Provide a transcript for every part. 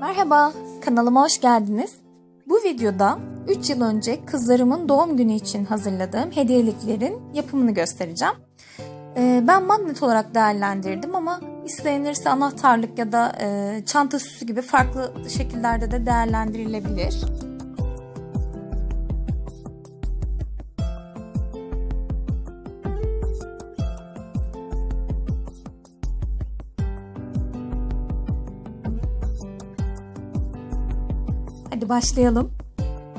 Merhaba, kanalıma hoş geldiniz. Bu videoda 3 yıl önce kızlarımın doğum günü için hazırladığım hediyeliklerin yapımını göstereceğim. Ee, Ben magnet olarak değerlendirdim ama istenirse anahtarlık ya da e, çanta süsü gibi farklı şekillerde de değerlendirilebilir. Hadi başlayalım.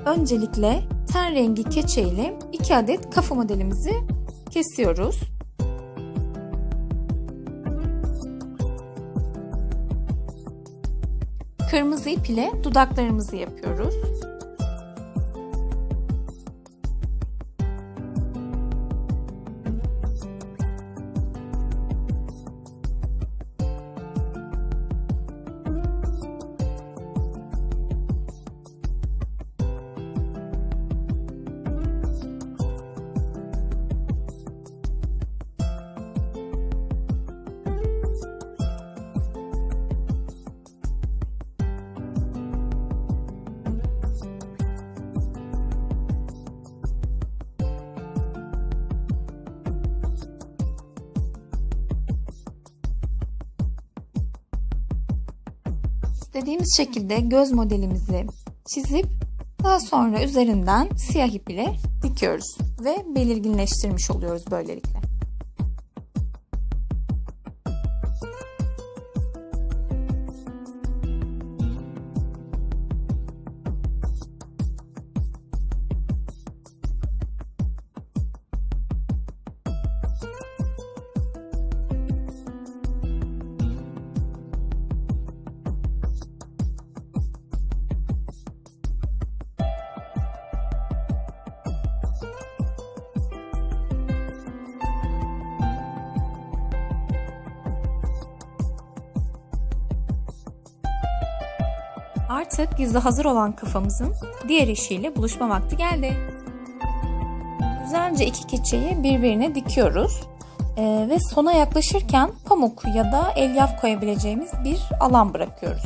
Öncelikle ten rengi keçe ile 2 adet kafa modelimizi kesiyoruz. Kırmızı ip ile dudaklarımızı yapıyoruz. İstediğimiz şekilde göz modelimizi çizip daha sonra üzerinden siyah ip ile dikiyoruz ve belirginleştirmiş oluyoruz böylelikle. Artık yüzü hazır olan kafamızın diğer eşiyle buluşma vakti geldi. Güzelce iki keçeyi birbirine dikiyoruz. Ee, ve sona yaklaşırken pamuk ya da elyaf koyabileceğimiz bir alan bırakıyoruz.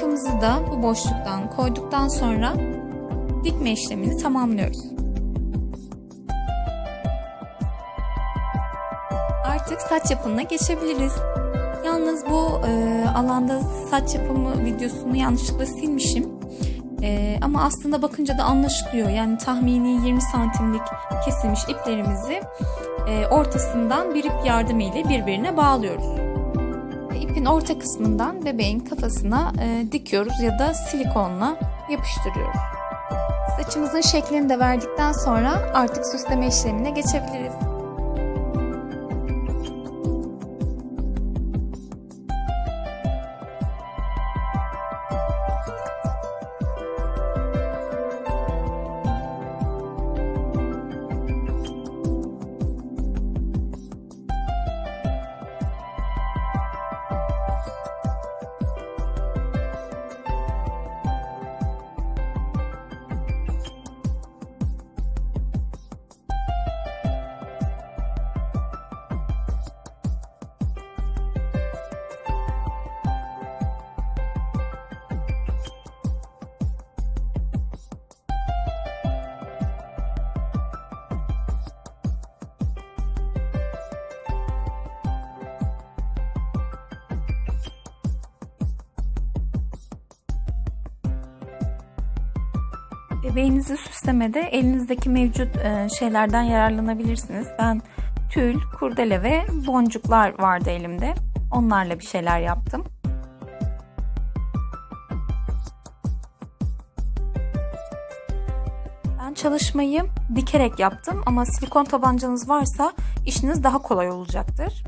Elyafımızı da bu boşluktan koyduktan sonra dikme işlemini tamamlıyoruz. Artık saç yapımına geçebiliriz. Yalnız bu e, alanda saç yapımı videosunu yanlışlıkla silmişim. E, ama aslında bakınca da anlaşılıyor. Yani tahmini 20 santimlik kesilmiş iplerimizi e, ortasından bir ip yardımıyla birbirine bağlıyoruz ipin orta kısmından bebeğin kafasına e, dikiyoruz ya da silikonla yapıştırıyoruz. Saçımızın şeklini de verdikten sonra artık süsleme işlemine geçebiliriz. Bebeğinizi süslemede elinizdeki mevcut e, şeylerden yararlanabilirsiniz. Ben tül, kurdele ve boncuklar vardı elimde. Onlarla bir şeyler yaptım. Ben çalışmayı dikerek yaptım ama silikon tabancanız varsa işiniz daha kolay olacaktır.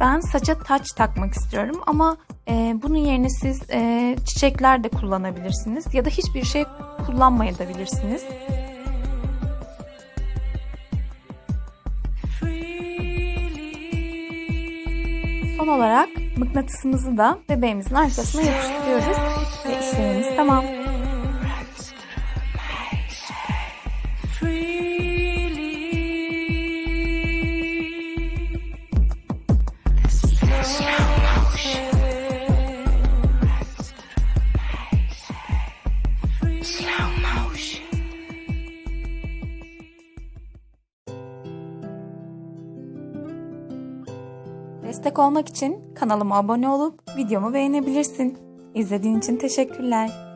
Ben saça taç takmak istiyorum ama e, bunun yerine siz e, çiçekler de kullanabilirsiniz ya da hiçbir şey kullanmayabilirsiniz. Son olarak mıknatısımızı da bebeğimizin arkasına yapıştırıyoruz ve işlemimiz tamam. Destek olmak için kanalıma abone olup videomu beğenebilirsin. İzlediğin için teşekkürler.